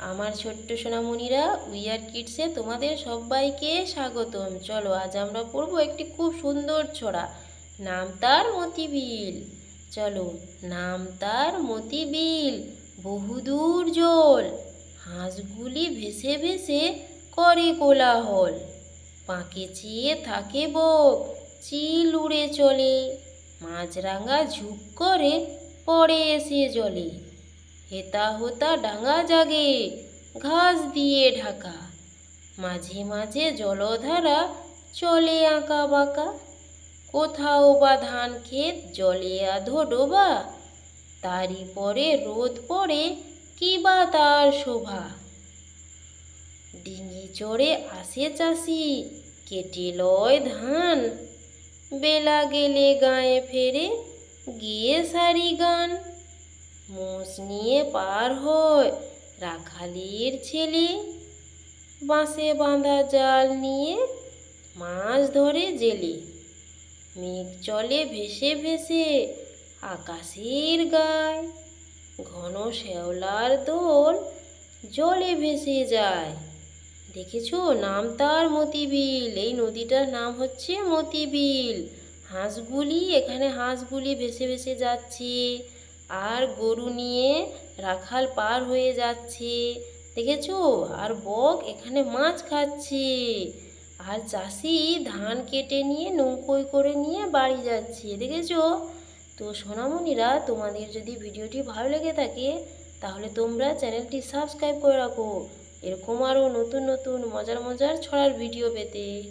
আমার ছোট্ট সোনামণিরা উইয়ার কিডসে তোমাদের সবাইকে স্বাগতম। চলো, আজ আমরা পড়ব একটি খুব সুন্দর ছড়া নাম তার মতিবিল। চলো নাম তার মতিবিল, বহুদূর জল, হাঁসগুলি ভেসে ভেসে করে কোলাহল। পাঁকে চেয়ে থাকে বক, চিল উড়ে চলে, মাছরাঙা ঝুপ করে পড়ে এসে জলে। হেতা হোতা ডাঙা জাগে, ঘাস দিয়ে ঢাকা। মাঝে মাঝে জলধারা চলে আঁকা বাঁকা। কোথাও বা ধান ক্ষেত জলে আধো ডোবা। তারই পরে রোদ পড়ে কি বা তার শোভা। ডিঙি চড়ে আসে চাষি, কেটে লয় ধান। বেলা গেলে গায়ে ফেরে গিয়ে সারি গান। মোষ নিয়ে পার হয় রাখালির ছেলে বাঁশে বাঁধা জাল নিয়ে মাছ ধরে জেলে। মেঘ চলে ভেসে ভেসে আকাশের গায়। ঘন শ্যাওলার দোল জলে ভেসে যায়। দেখেছ? নাম তার মতিবিল। এই নদীটার নাম হচ্ছে মতিবিল। হাঁসগুলি এখানে হাঁসগুলি ভেসে ভেসে যাচ্ছে। আর গরু নিয়ে রাখাল পার হয়ে যাচ্ছে। দেখেছ? আর বক এখানে মাছ খাচ্ছে। আর চাষি ধান কেটে নিয়ে নৌকোয় করে নিয়ে বাড়ি যাচ্ছে। দেখেছ? তো সোনামণিরা, তোমাদের যদি ভিডিওটি ভালো লেগে থাকে, তাহলে তোমরা চ্যানেলটি সাবস্ক্রাইব করে রাখো। এরকম আরও নতুন নতুন মজার মজার ছড়ার ভিডিও পেতে।